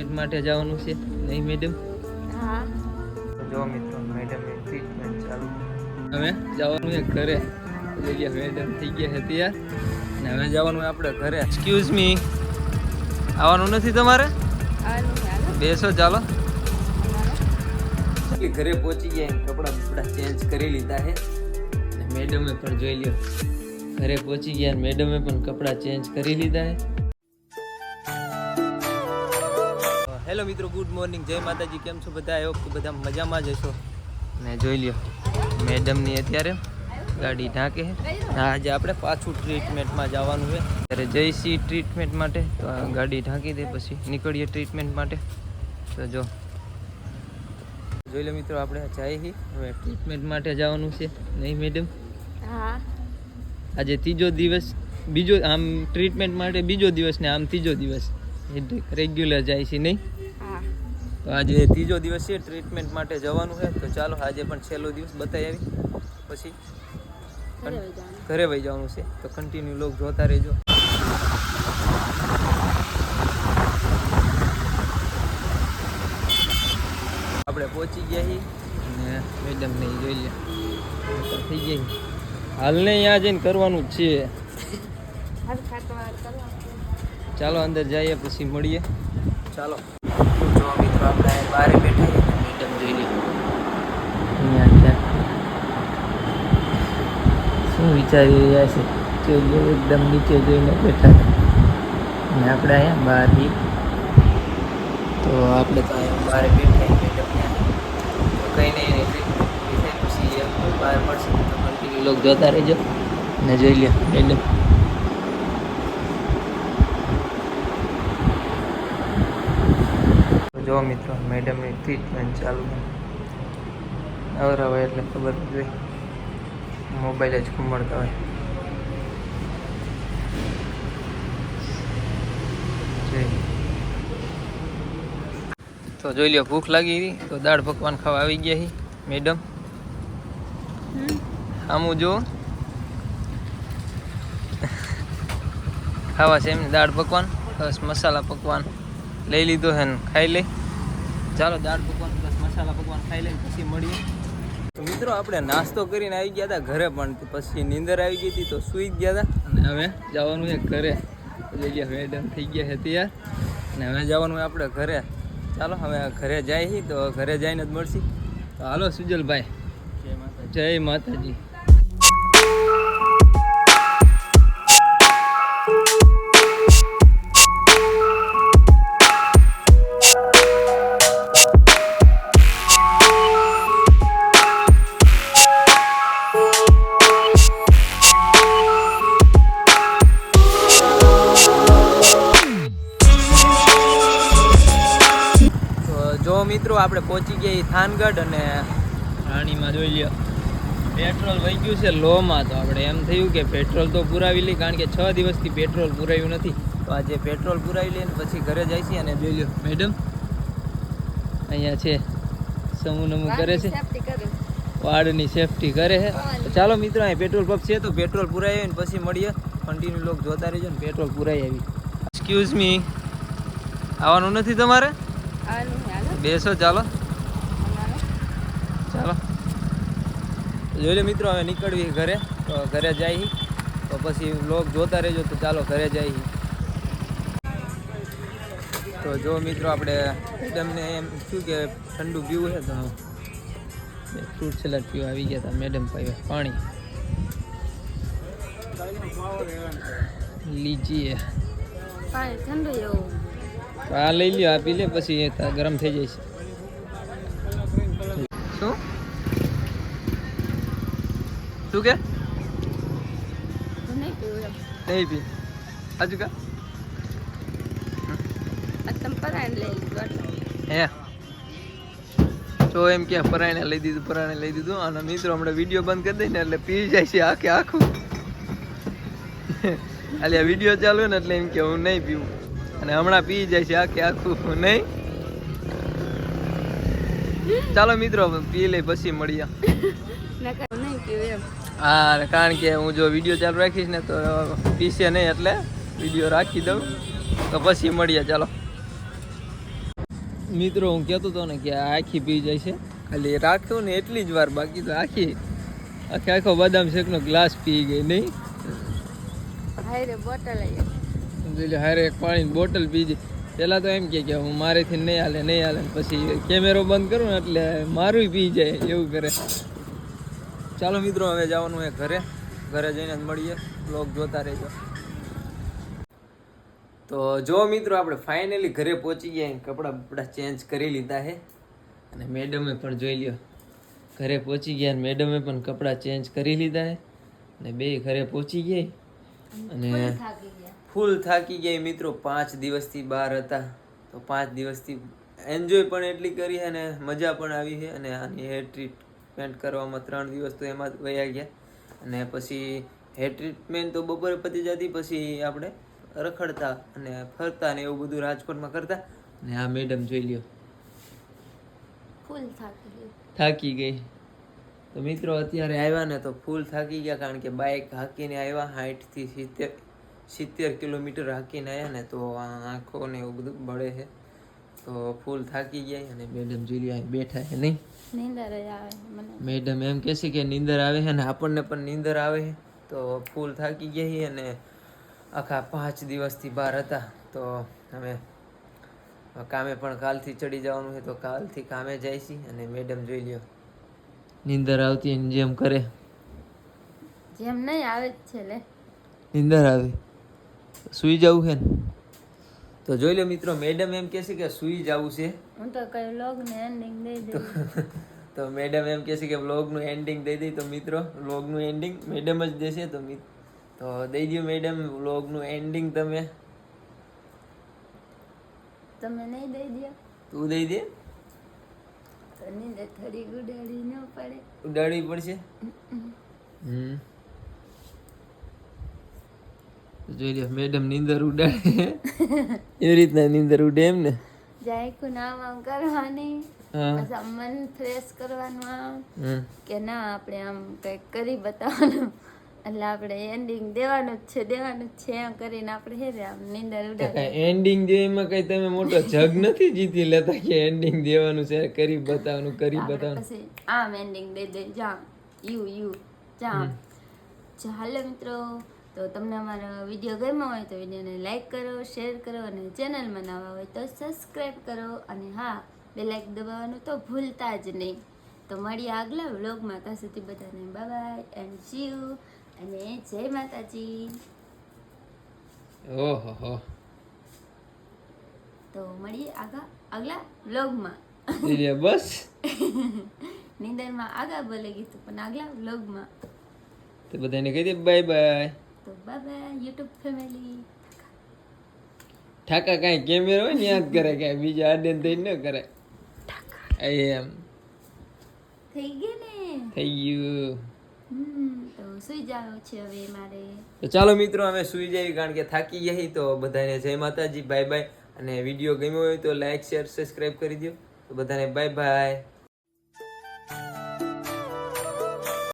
Treatment માટે જવાનું છે નહીં મેડમ હા. જો મિત્રો મેડમ ટ્રીટમેન્ટ ચાલુ. હવે જવાનું છે ઘરે. જગ્યા મેડમ થઈ ગયા છે તૈયાર. ને હવે જવાનું આપણે ઘરે. એક્સક્યુઝ મી આવવાનું નથી તમારે? બેસો ચાલો. ઘરે પહોંચી ગયા કપડાં બપડા ચેન્જ કરી લીધા છે. મેડમે પણ જોઈ લ્યો. ઘરે પહોંચી ગયા મેડમે પણ કપડાં ચેન્જ કરી લીધા છે. હેલો મિત્રો ગુડ મોર્નિંગ. જય માતાજી. કેમ છો બધા? આવ્યો કે બધા મજામાં જ હશો. ને જોઈ લ્યો મેડમની અત્યારે ગાડી ઢાંકે છે. આજે આપણે પાછું ટ્રીટમેન્ટમાં જવાનું છે. ત્યારે જઈશી ટ્રીટમેન્ટ માટે તો આ ગાડી ઢાંકી દે પછી નીકળીએ ટ્રીટમેન્ટ માટે. તો જો. જોઈ લો મિત્રો આપણે જઈએ હવે ટ્રીટમેન્ટ માટે જવાનું છે. નહીં મેડમ? હા. આજે ત્રીજો દિવસ બીજો આમ ટ્રીટમેન્ટ માટે બીજો દિવસ ને આમ ત્રીજો દિવસ. રેગ્યુલર જાય છે નહીં? તો આજે ત્રીજો દિવસ છે ટ્રીટમેન્ટ માટે જવાનું છે. તો ચાલો આજે પણ છેલ્લો દિવસ બતાવી આવી. પછી ઘરે વહી જવાનું. છે. તો કન્ટિન્યુ લોક જોતા રહેજો. આપણે પહોંચી ગયા છીએ અને મેડમ ને ઈ જોઈ લે. થઈ ગયા છીએ. હાલને અહીંયા જઈને કરવાનું જ છે. ચાલો અંદર જઈએ પછી મળીએ. ચાલો. જો મિત્રો આપણે અહીં બહાર બેઠા છીએ મેડમ જોઈ લે અહીંયા ત્યાં શું વિચારી રહ્યા છે? જોઈ લે એકદમ નીચે જોઈને બેઠા છે. અને આપણે અહીંયા બહાર છીએ તો આપણે તો અહીંયા બહાર બેઠા છીએ મેડમ ત્યાં તો કંઈ નહીં એને ટ્રીટમેન્ટ થાય પછી આપણે બહાર મળશે તો કન્ટિન્યુ લોક જોતા રહેજો. ને જોઈ લે મેડમ જો મિત્રો મેડમની ટ્રીટમેન્ટ ચાલુ હોય એટલે ખબર જ મોબાઈલ જ ઘૂમડતા હોય. તો જોઈ લ્યો ભૂખ લાગી હતી તો દાળ પકવાન ખાવા આવી ગયા મેડમ. આમું જો. ખાવા છે એમને દાળ પકવાન બસ મસાલા પકવાન લઈ લીધો છે ને ખાઈ લઈ ચાલો દાળ પકવાન પ્લસ મસાલા પકવાન ખાઈ લઈને પછી મળીએ. તો મિત્રો આપણે નાસ્તો કરીને આવી ગયા હતા ઘરે પણ પછી નીંદર આવી ગઈ હતી તો સૂઈ ગયા હતા. અને હવે જવાનું છે ઘરે. લઈ ગયા મેડમ થઈ ગયા છે તૈયાર અને હવે જવાનું આપણે ઘરે. ચાલો હવે ઘરે જાય તો ઘરે જઈને જ મળશી. તો હાલો સુજલભાઈ. જય માતાજી. તો મિત્રો આપણે પહોંચી ગયા થાનગઢ અને રાણીમાં જોઈ લ્યો. પેટ્રોલ વહી ગયું છે લોમાં તો આપણે એમ થયું કે પેટ્રોલ તો પુરાવી લઈ કારણ કે છ દિવસથી પેટ્રોલ પુરાવ્યું નથી. તો આજે પેટ્રોલ પુરાવી લઈને પછી ઘરે જાય છે અને જોઈ લ્યો. મેડમ અહીંયા છે સમૂહ નમૂહ કરે છે. વાડની સેફટી કરે છે. ચાલો મિત્રો અહીં પેટ્રોલ પંપ છે તો પેટ્રોલ પુરાઈ આવીને પછી મળીએ. કન્ટિન્યુ લોક જોતા રહેજો ને પેટ્રોલ પુરાઈ આવી. એક્સક્યુઝ મી આવવાનું નથી તમારે? હાલો બેસો ચાલો. ચાલો. જોઈ લો મિત્રો, હવે નીકળવી ઘરે. તો ઘરે જાય તો પછી લોક જોતા રહેજો, તો ચાલો ઘરે જાય તો જો મિત્રો, આપણે મેડમને એમ શું કે ઠંડુ પીવું છે તો ફ્રૂટ સલાડ પીવા આવી ગયા હતા મેડમ પાસે પાણી. લીજીએ ઠંડુ એવું. આ લઈ લ્યો આ પી લે પછી એ તા ગરમ થઈ જાય છે. શું? શું કે? નહીં પી. હજુ કા? હે? તો એમ કે પરાણે લઈ દીધું પરાણે લઈ દીધું. અને મિત્રો હમણાં વીડિયો બંધ કરી દઈને એટલે પી જાય છે આખે આખું. એટલે આ વીડિયો ચાલુ ને એટલે એમ કે હું નહીં પીવું. અને હમણાં પી જાય છે આખે આખું, નહીં? ચાલો મિત્રો, પી લઈ પછી મળીએ. હા કારણ કે હું જો વીડિયો ચાલુ રાખીશ ને તો પીશે નહીં એટલે વીડિયો રાખી દઉં. તો પછી મળીએ, ચાલો. મિત્રો, હું કહેતો હતો ને કે આખી પી જાય છે ખાલી રાખ્યું ને એટલી જ વાર બાકી તો આખી. આખે આખો બદામ શેકનો ગ્લાસ પી ગઈ, નહીં? બોટલ હારે એક પાણીની બોટલ પીધી. પહેલાં તો એમ કે હું મારેથી નહીં હાલે નહીં હાલે પછી કેમેરો બંધ કરું ને એટલે મારું પી જાય, એવું કરે. ચાલો મિત્રો, હવે જવાનું એ ઘરે. ઘરે જઈને જ મળીએ. બ્લોગ જોતા રહેજો. તો જો મિત્રો, આપણે ફાઇનલી ઘરે પહોંચી ગયા કપડાં બપડા ચેન્જ કરી લીધા છે. અને મેડમે પણ જોઈ લ્યો, ઘરે પહોંચી ગયા મેડમે પણ કપડાં ચેન્જ કરી લીધા છે. અને બે ઘરે પહોંચી ગઈ અને ફૂલ થાકી ગયા. મિત્રો. પાંચ દિવસથી બહાર હતા. તો પાંચ દિવસથી એન્જોય પણ એટલી કરી અને મજા પણ આવી છે. અને આની હેર ટ્રીટમેન્ટ કરવામાં ત્રણ દિવસ તો એમાં વયા ગયા. અને પછી હેર ટ્રીટમેન્ટ તો બપોરે પતી જતી પછી આપણે રખડતા અને ફરતા ને એવું બધું રાજકોટમાં કરતા. અને આ મેડમ જોઈ લ્યો. ફૂલ થાકી ગઈ થાકી ગઈ. તો મિત્રો અત્યારે આવ્યા ને તો ફૂલ થાકી ગયા કારણ કે બાઇક હાંકીને આવ્યા સાઠથી સિત્તેર સિત્તેર કિલોમીટર હાંકીને આવ્યા ને તો આ આંખો એવું બધું બળે છે. તો ફૂલ થાકી ગયા અને મેડમ જોઈ લ્યો બેઠા છે નહીં? નીંદર આવે મેડમ એમ કહે છે કે નીંદર આવે છે અને આપણને પણ નીંદર આવે છે. તો ફૂલ થાકી ગયા છીએ અને આખા પાંચ દિવસથી બહાર હતા. તો અમે કામે પણ કાલથી ચડી જવાનું છે તો કાલથી કામે જાય છે અને મેડમ જોઈ લ્યો. નીંદર આવતી એની જેમ કરે. જેમ નહીં આવે જ છે લે. નીંદર આવે. સુઈ જવું છે ને? તો જોઈ લો મિત્રો મેડમ એમ કહે છે કે સુઈ જવું છે. હું તો કઈ લોગ ને એન્ડિંગ દઈ દઉં. તો મેડમ એમ કહે છે કે વ્લોગનું એન્ડિંગ દઈ દઈ. તો મિત્રો વ્લોગનું એન્ડિંગ મેડમ જ દેશે તો તો દઈ દો મેડમ વ્લોગનું એન્ડિંગ તમે. તમે નહીં દઈ દો તું દઈ દે. તો થોડી ગુડાડી ન પડે. ઉડાડવી પડશે? હમ. જોઈ લો મેડમ નીંદર ઉડાડે. એવી રીતના નીંદર ઉડે એમ ને? જાય કુ નામ આમ કરવાની હા. પછી મન ફ્રેશ કરવાનું આમ કે ના આપણે આમ કંઈક કરી બતાવવાનું. એટલે આપણે એન્ડિંગ દેવાનું જ છે દેવાનું જ છે એમ કરીને આપણે હે રે આમ નીંદર કાંઈ એન્ડિંગ દેવામાં કઈ તમે મોટો જગ નથી જીતી લેતા કે એન્ડિંગ દેવાનું છે કરી બતાવવાનું કરી બતાવવાનું? પછી આમ એન્ડિંગ દે દે જામ યુ યુ જામ. ચાલો મિત્રો તો તમને અમારો વીડિયો ગમ્યો હોય તો વિડીયોને લાઈક કરો શેર કરો અને ચેનલમાં નવા હોય તો સબસ્ક્રાઈબ કરો અને હા બે લાઈક દબાવવાનું તો ભૂલતા જ નહીં. તો મળીએ આગલા વ્લોગમાં ત્યાં સુધી બધાને બાય એન્ડ સી યુ અને જય માતાજી. ઓહો હો. તો મળીએ આગા આગલા વ્લોગમાં. બસ. નિંદરમાં આગા બોલે ગીતું પણ આગલા વ્લોગમાં. તો બધાને કહી દે બાય બાય. તો બાય યુટ્યુબ ફેમિલી. ઠાકા કાંઈ કેમેરો હોય ને યાદ કરે કાંઈ બીજા આડે થઈ ન કરે. એમ. થઈ ગયું ને થઈ ગયું. ચાલો મિત્રો, અમે સુઈ જઈએ કારણ કે થાકી જઈએ તો બધાને જય માતાજી બાય બાય અને વીડિયો ગમ્યો હોય તો લાઈક શેર સબસ્ક્રાઈબ કરી દો તો બધાને બાય બાય